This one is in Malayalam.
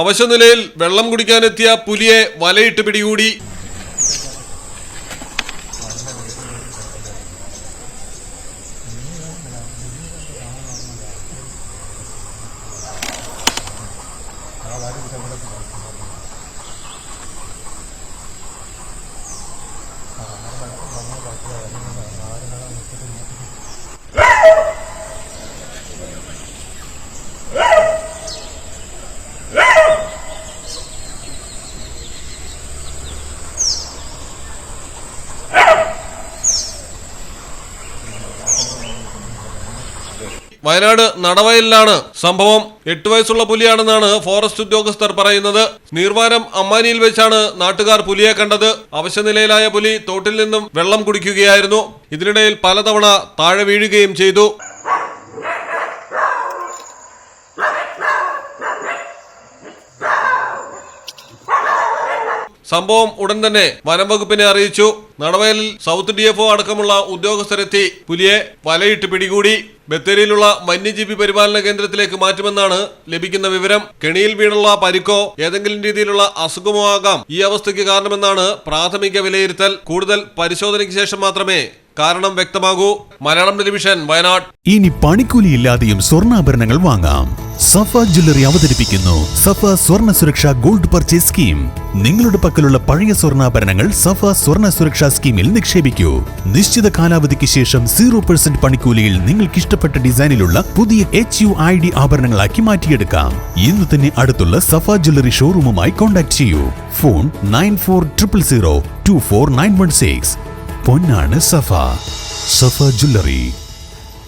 അവശനിലയിൽ വെള്ളം കുടിക്കാനെത്തിയ പുലിയെ വലയിട്ട് പിടികൂടി. വയനാട് നടവയലിലാണ് സംഭവം. എട്ട് വയസ്സുള്ള പുലിയാണെന്നാണ് ഫോറസ്റ്റ് ഉദ്യോഗസ്ഥർ പറയുന്നത്. നീർവാരം അമ്മാനിയിൽ വെച്ചാണ് നാട്ടുകാർ പുലിയെ കണ്ടത്. അവശനിലയിലായ പുലി തോട്ടിൽ നിന്നും വെള്ളം കുടിക്കുകയായിരുന്നു. ഇതിനിടയിൽ പലതവണ താഴെ വീഴുകയും ചെയ്തു. സംഭവം ഉടൻ തന്നെ വനം വകുപ്പിനെ അറിയിച്ചു. നടവയലിൽ സൗത്ത് ഡി എഫ് അടക്കമുള്ള ഉദ്യോഗസ്ഥരെത്തി. പുലിയെ വലയിട്ട് പിടികൂടി. ബത്തേരിയിലുള്ള വന്യജീവി പരിപാലന കേന്ദ്രത്തിലേക്ക് മാറ്റുമെന്നാണ് ലഭിക്കുന്ന വിവരം. കെണിയിൽ വീണുള്ള പരിക്കോ ഏതെങ്കിലും രീതിയിലുള്ള അസുഖമോ ആകാം ഈ അവസ്ഥയ്ക്ക് കാരണമെന്നാണ് പ്രാഥമിക വിലയിരുത്തൽ. കൂടുതൽ പരിശോധനയ്ക്ക് ശേഷം മാത്രമേ കാരണം വ്യക്തമാകൂ. മലയാളം ടെലിവിഷൻ വയനാട്. ഇനി പണിക്കൂലിയില്ലാതെയും സ്വർണാഭരണങ്ങൾ വാങ്ങാം. സഫ ജ്വല്ലറി അവതരിപ്പിക്കുന്നു. സഫ സ്വർണ സുരക്ഷ ഗോൾഡ് പർച്ചേസ് സ്കീം. നിങ്ങളുടെ പക്കലുള്ള പഴയ സ്വർണാഭരണങ്ങൾ സഫ സ്വർണ സുരക്ഷാ സ്കീമിൽ നിക്ഷേപിക്കൂ. നിശ്ചിത കാലാവധിക്ക് ശേഷം സീറോ പെർസെന്റ് പണിക്കൂലിയിൽ നിങ്ങൾക്ക് ഇഷ്ടപ്പെട്ട ഡിസൈനിലുള്ള പുതിയ എച്ച് യു ഐ ഡി ആഭരണങ്ങളാക്കി മാറ്റിയെടുക്കാം. ഇന്ന് തന്നെ അടുത്തുള്ള സഫ ജ്വല്ലറി ഷോറൂമുമായി കോൺടാക്ട് ചെയ്യൂ. Phone nine four triple zero two four nine one six. പൊന്നാണ് Safa. Safa jewellery.